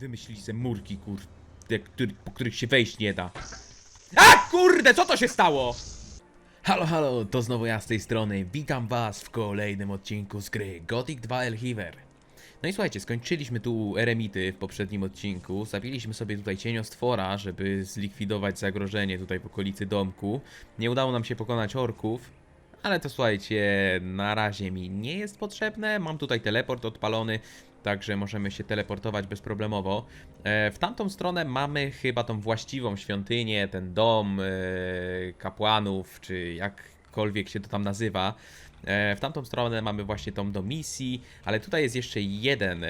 Wymyślili se murki, kurde, który, po których się wejść nie da. A kurde, co to się stało? Halo, halo, to znowu ja z tej strony. Witam was w kolejnym odcinku z gry Gothic 2 Elhiver. No i słuchajcie, skończyliśmy tu eremity w poprzednim odcinku. Zabiliśmy sobie tutaj cieniostwora, żeby zlikwidować zagrożenie tutaj w okolicy domku. Nie udało nam się pokonać orków, ale to słuchajcie, na razie mi nie jest potrzebne. Mam tutaj teleport odpalony, także możemy się teleportować bezproblemowo. E, w tamtą stronę mamy chyba tą właściwą świątynię, ten dom e, kapłanów, czy jakkolwiek się to tam nazywa. E, w tamtą stronę mamy właśnie tą do misji, ale tutaj jest jeszcze jeden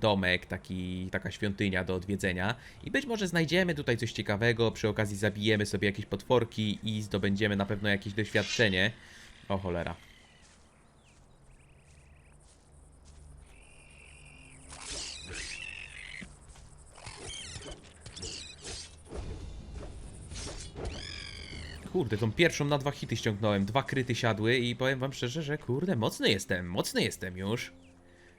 domek, taki, taka świątynia do odwiedzenia. I być może znajdziemy tutaj coś ciekawego, przy okazji zabijemy sobie jakieś potworki i zdobędziemy na pewno jakieś doświadczenie. O cholera. Kurde, tą pierwszą na dwa hity ściągnąłem, dwa kryty siadły i powiem wam szczerze, że kurde, mocny jestem, mocny jestem już.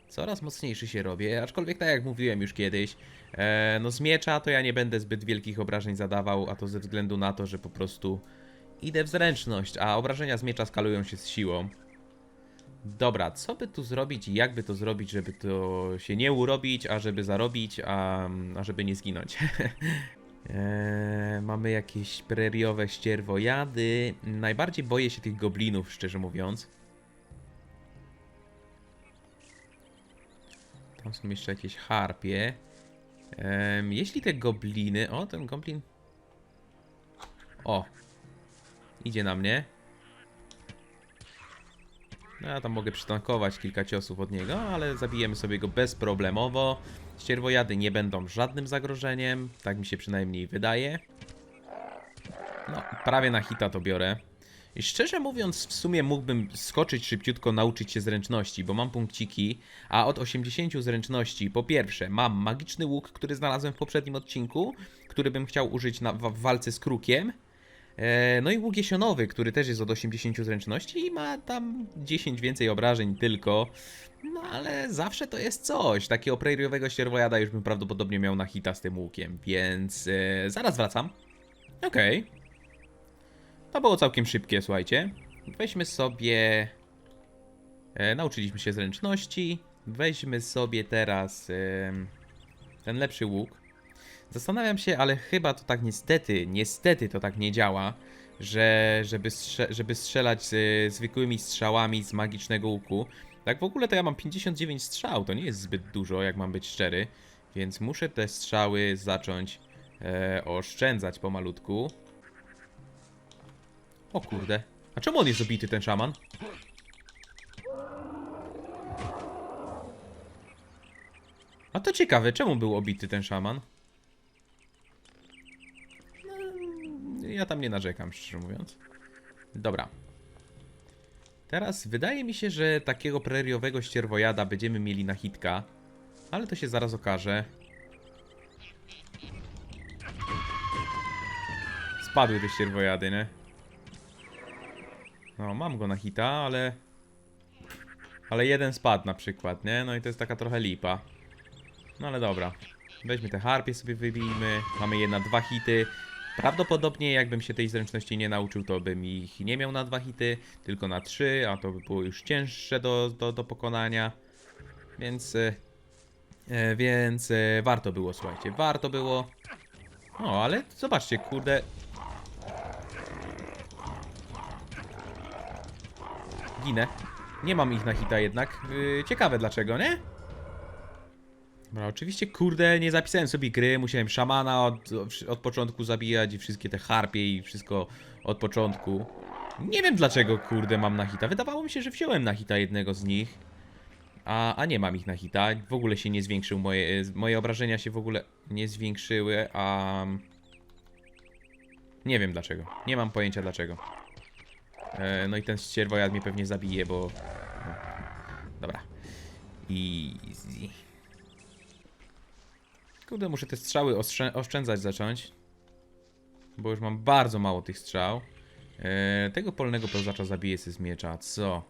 Coraz mocniejszy się robię, aczkolwiek tak jak mówiłem już kiedyś, e, no z miecza to ja nie będę zbyt wielkich obrażeń zadawał, a to ze względu na to, że po prostu idę w zręczność, a obrażenia z miecza skalują się z siłą. Dobra, co by tu zrobić i jak by to zrobić, żeby to się nie urobić, a żeby zarobić, a, a żeby nie zginąć? Eee, mamy jakieś preriowe ścierwojady. Najbardziej boję się tych goblinów, szczerze mówiąc. Tam są jeszcze jakieś harpie. Em, jeśli te gobliny... O, ten goblin... O! Idzie na mnie. No ja tam mogę przytankować kilka ciosów od niego, ale zabijemy sobie go bezproblemowo. Ścierwojady nie będą żadnym zagrożeniem, tak mi się przynajmniej wydaje. No, prawie na hita to biorę. I szczerze mówiąc, w sumie mógłbym skoczyć szybciutko, nauczyć się zręczności, bo mam punkciki, a od 80 zręczności, po pierwsze, mam magiczny łuk, który znalazłem w poprzednim odcinku, który bym chciał użyć na, w, w walce z krukiem. E, No i łuk jesionowy, który też jest od 80 zręczności i ma tam 10 więcej obrażeń tylko. No ale zawsze to jest coś. Takiego preriowego ścierwojada już bym prawdopodobnie miał na hita z tym łukiem, więc e, zaraz wracam. Okej. To było całkiem szybkie, słuchajcie. Weźmy sobie... E, nauczyliśmy się zręczności. Weźmy sobie teraz e, ten lepszy łuk. Zastanawiam się, ale chyba to tak niestety, niestety to tak nie działa, że żeby, strze żeby strzelać z zwykłymi strzałami z magicznego łuku. Tak w ogóle to ja mam 59 strzał, to nie jest zbyt dużo, jak mam być szczery, więc muszę te strzały zacząć e, oszczędzać pomalutku. O kurde. A czemu on jest obity, ten szaman? A to ciekawe, czemu był obity ten szaman? Ja tam nie narzekam, szczerze mówiąc. Dobra. Teraz wydaje mi się, że takiego preriowego ścierwojada będziemy mieli na hitka. Ale to się zaraz okaże. Spadły te ścierwojady, nie? No, mam go na hita, ale... Ale jeden spadł na przykład, nie? No i to jest taka trochę lipa. No ale dobra. Weźmy te harpie sobie wybijmy. Mamy je na dwa hity. Prawdopodobnie jakbym się tej zręczności nie nauczył, to bym ich nie miał na dwa hity, tylko na trzy, a to by było już cięższe do, do, do pokonania. Więc... E, e, więc e, warto było, słuchajcie, warto było. O, ale zobaczcie, kurde. Ginę. Nie mam ich na hita jednak. Ciekawe dlaczego, nie? Dobra, oczywiście, kurde, nie zapisałem sobie gry, musiałem szamana od, od początku zabijać i wszystkie te harpie i wszystko od początku. Nie wiem dlaczego, kurde, mam na hita. Wydawało mi się, że wziąłem na hita jednego z nich. A, a nie mam ich na hita. W ogóle się nie zwiększył moje... Moje obrażenia się w ogóle nie zwiększyły, a... Nie wiem dlaczego. Nie mam pojęcia dlaczego. E, no i ten ścierwojad mnie pewnie zabije, bo... No. Dobra. Easy. Kurde, muszę te strzały oszczędzać zacząć. Bo już mam bardzo mało tych strzał. Eee, tego polnego pełzacza zabiję z miecza. Co?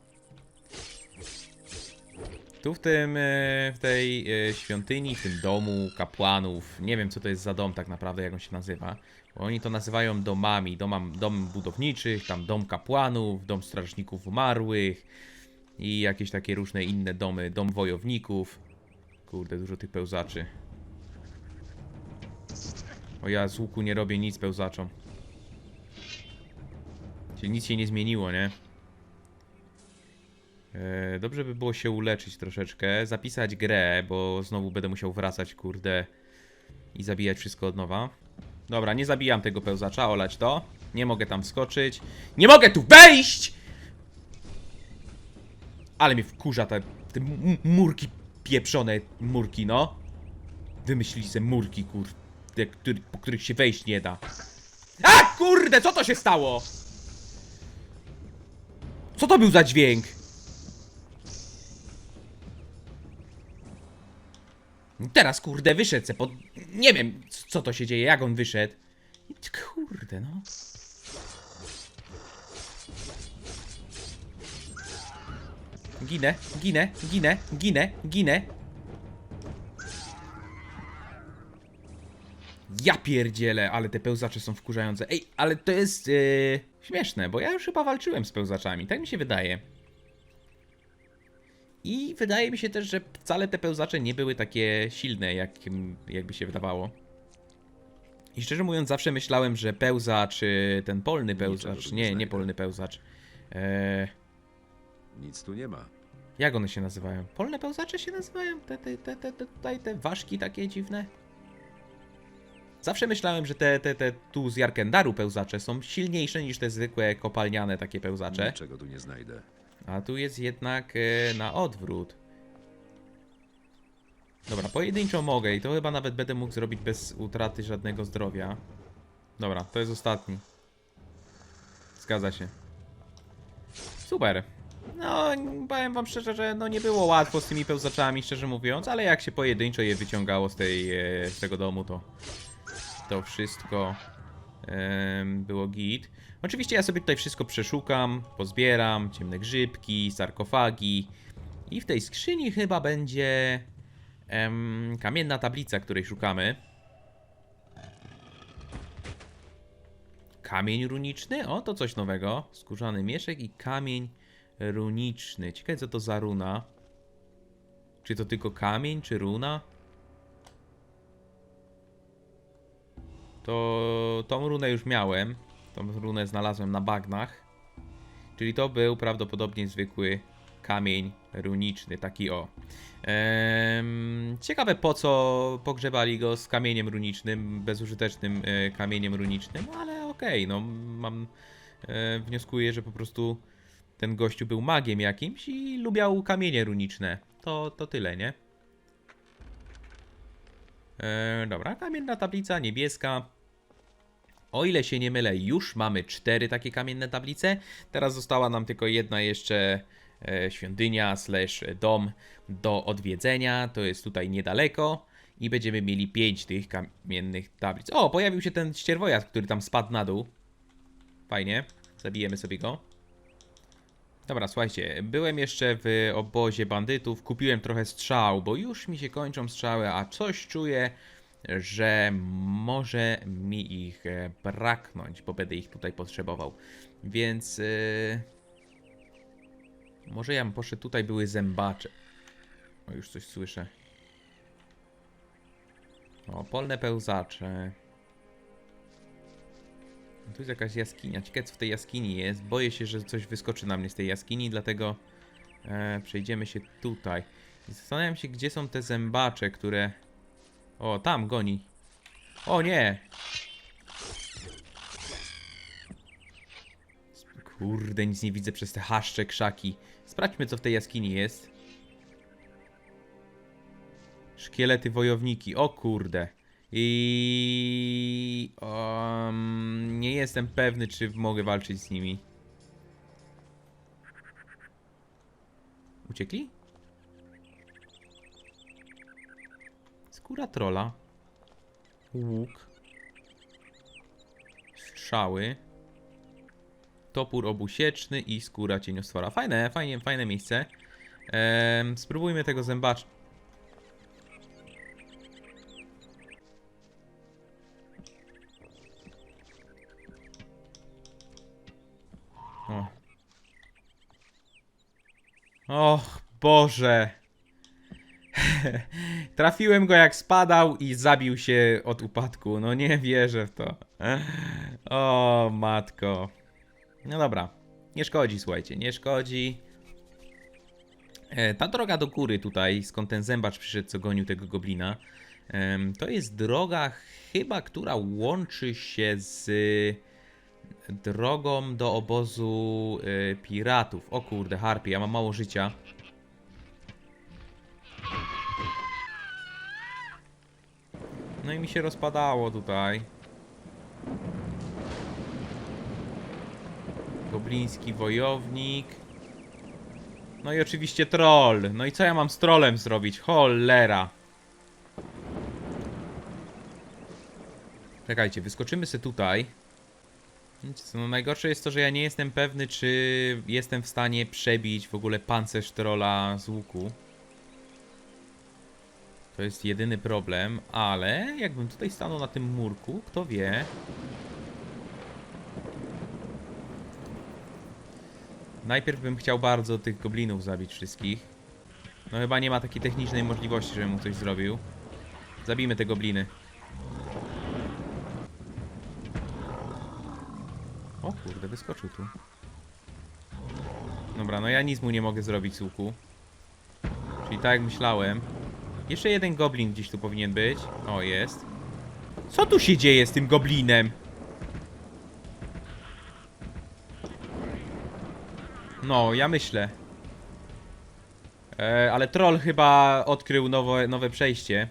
Tu w tym, e, w tej e, świątyni, w tym domu kapłanów, nie wiem co to jest za dom tak naprawdę, jak on się nazywa, bo oni to nazywają domami, domam, dom budowniczych, tam dom kapłanów, dom strażników umarłych i jakieś takie różne inne domy, dom wojowników. Kurde, dużo tych pełzaczy. O ja z łuku nie robię nic pełzaczom. Czyli nic się nie zmieniło, nie? E, Dobrze by było się uleczyć troszeczkę, zapisać grę, bo znowu będę musiał wracać, kurde, i zabijać wszystko od nowa. Dobra, nie zabijam tego pełzacza, olać to. Nie mogę tam wskoczyć. Nie mogę tu wejść! Ale mnie wkurza te, te murki, pieprzone murki, no. Wymyślili se murki, kurde, który, po których się wejść nie da. A, kurde, co to się stało? Co to był za dźwięk? Teraz kurde wyszedł se pod... Nie wiem co to się dzieje, jak on wyszedł. Kurde no. Ginę, ginę, ginę, ginę, ginę. Ja pierdzielę, ale te pełzacze są wkurzające. Ej, ale to jest yy, śmieszne, bo ja już chyba walczyłem z pełzaczami, tak mi się wydaje. I wydaje mi się też, że wcale te pełzacze nie były takie silne, jak, jakby się wydawało. I szczerze mówiąc, zawsze myślałem, że pełzacz, y, ten polny pełzacz, nie nie, polny pełzacz. E, Nic tu nie ma. jak one się nazywają? Polne pełzacze się nazywają? Te, te, te, te, te, tutaj te ważki takie dziwne? Zawsze myślałem, że te, te, te tu z Jarkendaru pełzacze są silniejsze niż te zwykłe kopalniane takie pełzacze. Niczego tu nie znajdę. A tu jest jednak e, na odwrót. Dobra, pojedynczo mogę i to chyba nawet będę mógł zrobić bez utraty żadnego zdrowia. Dobra, to jest ostatni. Zgadza się. Super. No, powiem wam szczerze, że no nie było łatwo z tymi pełzaczami, szczerze mówiąc, ale jak się pojedynczo je wyciągało z, tej, e, z tego domu, to to wszystko było git. Oczywiście ja sobie tutaj wszystko przeszukam, pozbieram, ciemne grzybki, sarkofagi i w tej skrzyni chyba będzie em, kamienna tablica, której szukamy. Kamień runiczny? O, to coś nowego. Skórzany mieszek i kamień runiczny. Ciekawe co to za runa. Czy to tylko kamień, czy runa? To tą runę już miałem. Tą runę znalazłem na bagnach. Czyli to był prawdopodobnie zwykły kamień runiczny, taki o. Em, ciekawe po co pogrzebali go z kamieniem runicznym, bezużytecznym e, kamieniem runicznym, ale okej, no mam. E, wnioskuję, że po prostu ten gościu był magiem jakimś i lubiał kamienie runiczne. To, to tyle, nie? E, dobra, kamienna tablica niebieska. O ile się nie mylę, już mamy cztery takie kamienne tablice. Teraz została nam tylko jedna jeszcze e, świątynia slash dom do odwiedzenia. To jest tutaj niedaleko. I będziemy mieli pięć tych kamiennych tablic. O, pojawił się ten ścierwojad, który tam spadł na dół. Fajnie. Zabijemy sobie go. Dobra, słuchajcie, byłem jeszcze w obozie bandytów, kupiłem trochę strzał, bo już mi się kończą strzały, a coś czuję, że może mi ich e, braknąć, bo będę ich tutaj potrzebował. Więc yy, może ja bym poszedł, tutaj były zębacze. O, już coś słyszę. O, polne pełzacze. Tu jest jakaś jaskinia. Ciekawe w tej jaskini jest. Boję się, że coś wyskoczy na mnie z tej jaskini, dlatego e, przejdziemy się tutaj. Zastanawiam się, gdzie są te zębacze, które... O, tam goni. O nie! Kurde, nic nie widzę przez te haszcze, krzaki. Sprawdźmy, co w tej jaskini jest. Szkielety wojowniki. O kurde. I um, nie jestem pewny, czy mogę walczyć z nimi. Uciekli? Skóra trola. Łuk. Strzały. Topór obusieczny i skóra cieniostwora. Fajne, fajnie, fajne miejsce. Em, spróbujmy tego zębacza. Boże. Trafiłem go jak spadał i zabił się od upadku. No nie wierzę w to. O, matko. No dobra. Nie szkodzi, słuchajcie, nie szkodzi. E, Ta droga do góry tutaj, skąd ten zębacz przyszedł, co gonił tego goblina, to jest droga chyba, która łączy się z drogą do obozu e, piratów. O kurde, harpie, ja mam mało życia. No i mi się rozpadało tutaj. Gobliński wojownik. No i oczywiście troll. No i co ja mam z trollem zrobić? Cholera. Czekajcie, wyskoczymy sobie tutaj. No najgorsze jest to, że ja nie jestem pewny, czy jestem w stanie przebić w ogóle pancerz trolla z łuku. To jest jedyny problem, ale jakbym tutaj stanął na tym murku, kto wie. Najpierw bym chciał bardzo tych goblinów zabić wszystkich. No chyba nie ma takiej technicznej możliwości, żebym mu coś zrobił. Zabijmy te gobliny. O kurde, wyskoczył tu. Dobra, no ja nic mu nie mogę zrobić z. Czyli tak jak myślałem. Jeszcze jeden goblin gdzieś tu powinien być. O, jest. Co tu się dzieje z tym goblinem? No, ja myślę. E, ale troll chyba odkrył nowe, nowe przejście.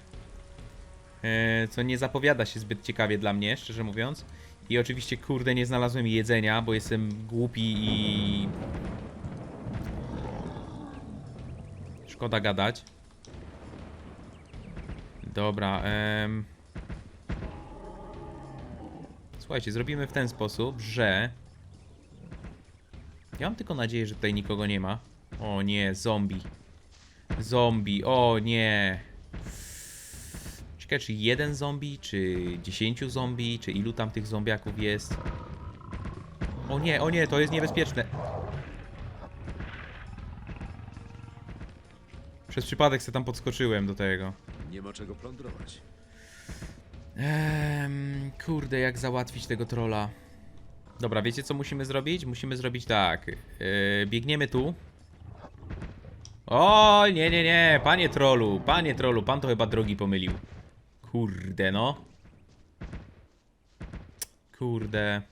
E, co nie zapowiada się zbyt ciekawie dla mnie, szczerze mówiąc. I oczywiście, kurde, nie znalazłem jedzenia, bo jestem głupi i... Szkoda gadać. Dobra, em... Słuchajcie, zrobimy w ten sposób, że... Ja mam tylko nadzieję, że tutaj nikogo nie ma. O nie, zombie. Zombie, o nie. Ciekawe, czy jeden zombie, czy dziesięciu zombie, czy ilu tam tych zombiaków jest. O nie, o nie, to jest niebezpieczne. Przez przypadek se tam podskoczyłem do tego. Nie ma czego plądrować. Ehm, kurde, jak załatwić tego trolla? Dobra, wiecie co musimy zrobić? Musimy zrobić tak. Yy, biegniemy tu. O, nie, nie, nie, panie trollu, panie trollu, pan to chyba drogi pomylił. Kurde, no. Kurde.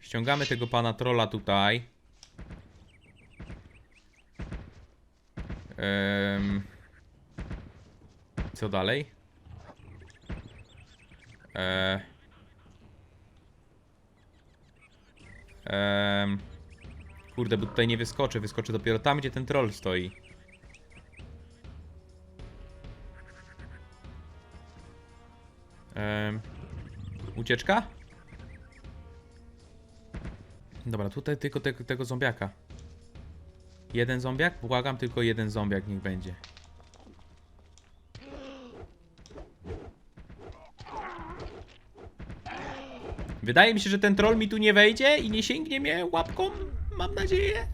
Ściągamy tego pana trolla tutaj. Ehm, co dalej? Eee. Ehm. Kurde, bo tutaj nie wyskoczę. Wyskoczę dopiero tam, gdzie ten troll stoi. Ehm. Ucieczka? Dobra, tutaj tylko tego, tego zombiaka. Jeden zombiak? Błagam, tylko jeden zombiak niech będzie. Wydaje mi się, że ten troll mi tu nie wejdzie i nie sięgnie mnie łapką. Mam nadzieję.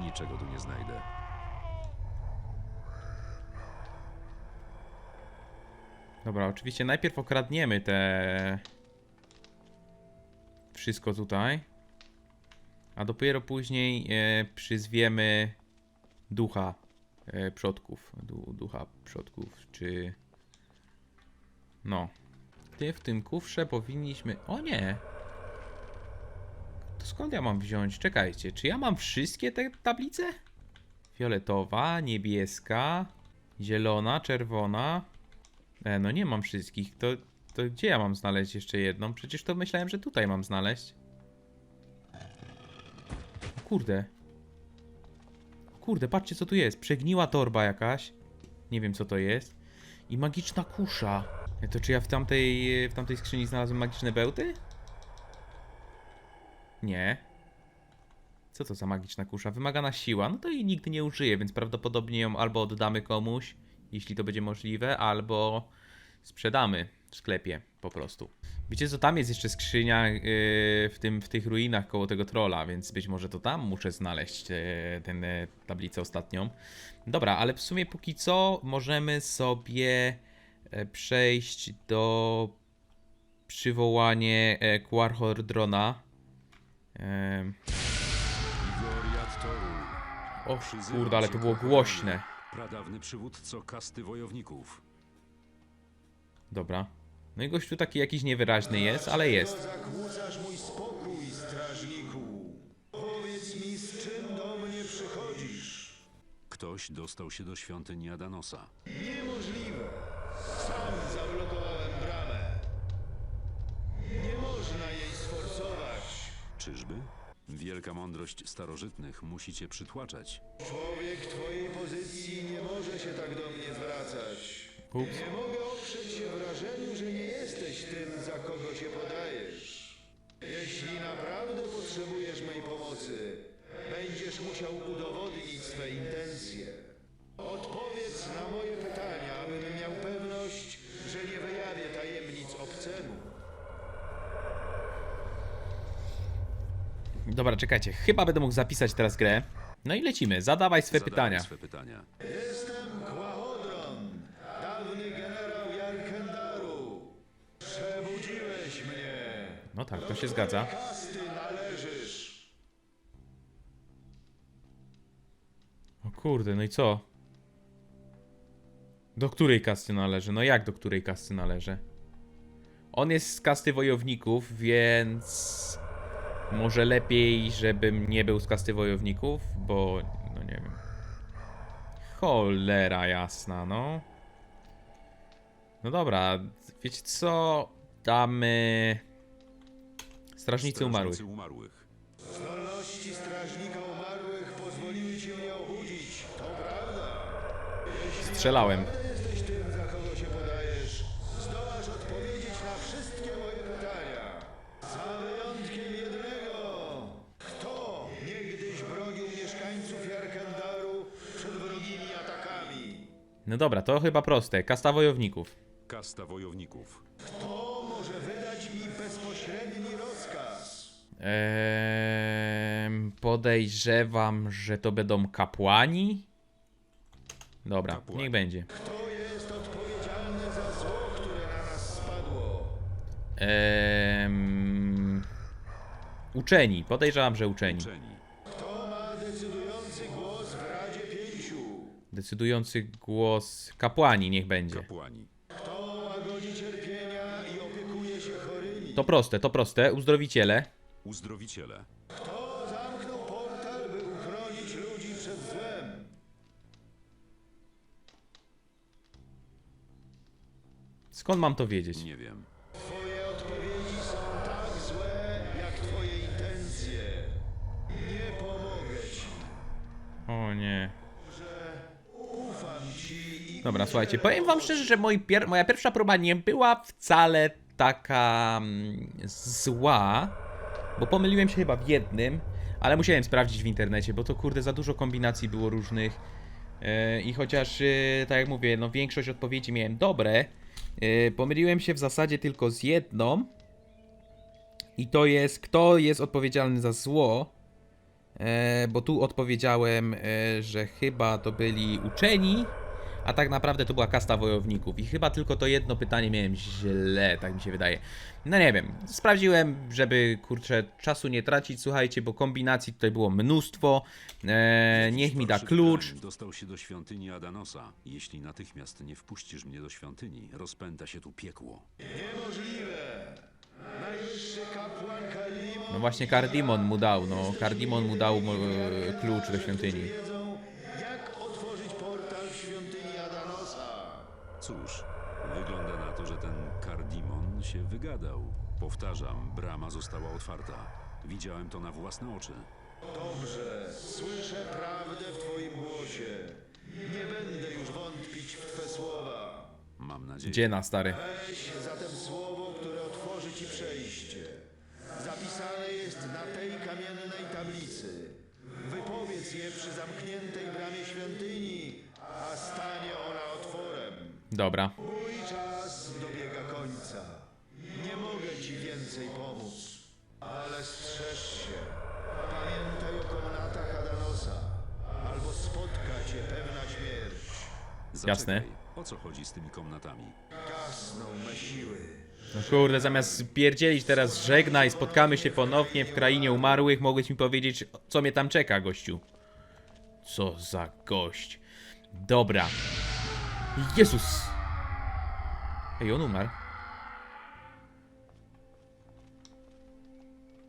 Niczego tu nie znajdę. Dobra, oczywiście najpierw okradniemy te... Wszystko tutaj. A dopiero później e, przyzwiemy ducha e, przodków. Du, ducha przodków, czy... No. Ty w tym kufrze powinniśmy... O nie! To skąd ja mam wziąć? Czekajcie, czy ja mam wszystkie te tablice? Fioletowa, niebieska, zielona, czerwona. E, no nie mam wszystkich. To, to gdzie ja mam znaleźć jeszcze jedną? Przecież to myślałem, że tutaj mam znaleźć. Kurde. Kurde, patrzcie co tu jest. Przegniła torba jakaś. Nie wiem co to jest. I magiczna kusza. To czy ja w tamtej, w tamtej skrzyni znalazłem magiczne bełty? Nie. Co to za magiczna kusza? Wymagana siła. No to jej nigdy nie użyję, więc prawdopodobnie ją albo oddamy komuś, jeśli to będzie możliwe, albo sprzedamy w sklepie po prostu. Wiecie co, tam jest jeszcze skrzynia yy, w, tym, w tych ruinach koło tego trolla, więc być może to tam muszę znaleźć yy, tę yy, tablicę ostatnią. Dobra, ale w sumie póki co możemy sobie e, przejść do przywołanie e, Quarhordrona. Jadtoru. O kurde, ale to było głośne. Pradawny przywódco kasty wojowników. Dobra. No i gościu taki jakiś niewyraźny jest, ale jest. Zakłócasz mój spokój, strażniku. Powiedz mi, z czym do mnie przychodzisz? Ktoś dostał się do świątyni Adanosa. Niemożliwe. Sam zablokowałem bramę. Nie można jej sforsować. Czyżby? Wielka mądrość starożytnych musi cię przytłaczać. Człowiek twojej pozycji nie może się tak do mnie zwracać. Ups. Nie mogę oprzeć się wrażeniu, że nie jesteś tym, za kogo się podajesz. Jeśli naprawdę potrzebujesz mojej pomocy, będziesz musiał udowodnić swe intencje. Odpowiedz na moje pytania, abym miał pewność, że nie wyjawię tajemnic obcemu. Dobra, czekajcie. Chyba będę mógł zapisać teraz grę. No i lecimy. Zadawaj swe Zadawaj pytania. swe pytania. Jestem No tak, to się zgadza. O kurde, no i co? Do której kasty należy? No jak do której kasty należy? On jest z kasty wojowników, więc może lepiej, żebym nie był z kasty wojowników, bo no nie wiem. Cholera jasna, no. No dobra, wiecie co? Damy Strażnicy Umarłych. Umarłych. Zdolności strażnika umarłych pozwoliły ci mnie obudzić. To prawda. Strzelałem. Jesteś tym, za kogo się podajesz. Zdołasz odpowiedzieć na wszystkie moje pytania. Za wyjątkiem jednego. Kto niegdyś bronił mieszkańców Jarkendaru przed wrogimi atakami? No dobra, to chyba proste. Kasta wojowników. Kasta wojowników. Kto może wydać mi bezpośredni rozkaz? Eee, podejrzewam, że to będą kapłani. Dobra, Kapłani. niech będzie. Kto jest odpowiedzialny za zło, które na nas spadło? Uczeni, podejrzewam, że uczeni. Uczeni. Kto ma decydujący głos w Radzie Pięciu? Decydujący głos kapłani, niech będzie. Kapłani. Kto łagodzi cierpienia i opiekuje się chorymi? To proste, to proste. Uzdrowiciele. Uzdrowiciele. Kto zamknął portal, by uchronić ludzi przed złem? Skąd mam to wiedzieć? Nie wiem. Twoje odpowiedzi są tak złe, jak twoje intencje. Nie pomogę ci. O nie. Ufam ci i Dobra, słuchajcie, powiem wam szczerze, że moi pier moja pierwsza próba nie była wcale taka mm, zła, bo pomyliłem się chyba w jednym, ale musiałem sprawdzić w internecie, bo to kurde za dużo kombinacji było różnych. E, i chociaż, e, tak jak mówię, no większość odpowiedzi miałem dobre, e, pomyliłem się w zasadzie tylko z jedną. I to jest, kto jest odpowiedzialny za zło, bo tu odpowiedziałem, że chyba to byli uczeni, a tak naprawdę to była kasta wojowników. I chyba tylko to jedno pytanie miałem źle, tak mi się wydaje. No nie wiem, sprawdziłem, żeby kurczę czasu nie tracić, słuchajcie, bo kombinacji tutaj było mnóstwo. E, niech mi da klucz. Dostał się do świątyni Adanosa. Jeśli natychmiast nie wpuścisz mnie do świątyni, rozpęta się tu piekło. Niemożliwe. Najwyższy kapłan Kalimon No właśnie Kardimon mu dał, no Kardimon mu dał e, klucz do świątyni. wiedzą, jak otworzyć portal w świątyni Adanosa. Cóż, wygląda na to, że ten Kardimon się wygadał. Powtarzam, brama została otwarta. Widziałem to na własne oczy. Dobrze, słyszę prawdę w twoim głosie. Nie będę już wątpić w Twe słowa. Mam nadzieję. Gdzie na stary? Weź zatem słowo, które otworzy Ci przejście. Zapisane jest na tej kamiennej tablicy. Wypowiedz je przy zamkniętej bramie świątyni, a stanie ona. Dobra. Mój czas dobiega końca. Nie mogę ci więcej pomóc, ale strzeż się. Pamiętaj o komnatach Adanosa, albo spotka cię pewna śmierć. Zaczekaj. Jasne. O co chodzi z tymi komnatami? Gasną me siły. No kurde, zamiast pierdzielić teraz żegnaj, spotkamy się ponownie w krainie umarłych, mogłeś mi powiedzieć, co mnie tam czeka, gościu. Co za gość. Dobra. Jezus. Ej, on umarł.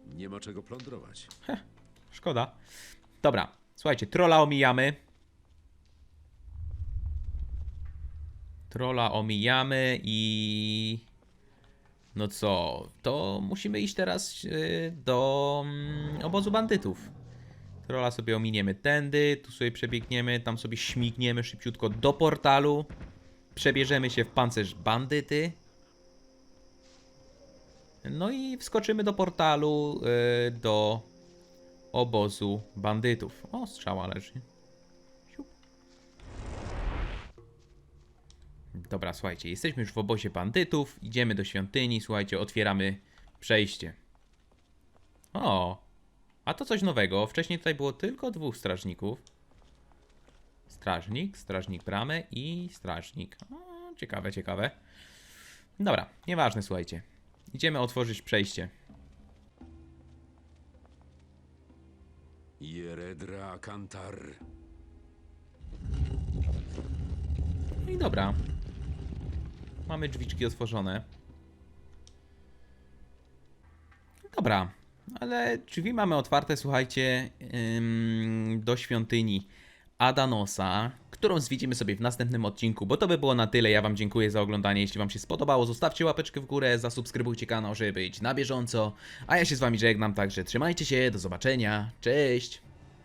Nie ma czego plądrować. Szkoda. Dobra, słuchajcie, trolla omijamy. Trolla omijamy i... No co, to musimy iść teraz yy, do mm, obozu bandytów. Trolla sobie ominiemy tędy, tu sobie przebiegniemy, tam sobie śmigniemy szybciutko do portalu. Przebierzemy się w pancerz bandyty. No i wskoczymy do portalu yy, do obozu bandytów. O, strzała leży. Dobra, słuchajcie, jesteśmy już w obozie bandytów, idziemy do świątyni, słuchajcie, otwieramy przejście. O, a to coś nowego. Wcześniej tutaj było tylko dwóch strażników. Strażnik, strażnik bramy i strażnik. O, ciekawe, ciekawe. Dobra, nieważne, słuchajcie. Idziemy otworzyć przejście. Jeredra Kantar. No i dobra. Mamy drzwiczki otworzone. Dobra, ale drzwi mamy otwarte, słuchajcie, do świątyni Adanosa, którą zwiedzimy sobie w następnym odcinku, bo to by było na tyle. Ja Wam dziękuję za oglądanie. Jeśli Wam się spodobało, zostawcie łapeczkę w górę, zasubskrybujcie kanał, żeby być na bieżąco. A ja się z Wami żegnam, także trzymajcie się, do zobaczenia, cześć!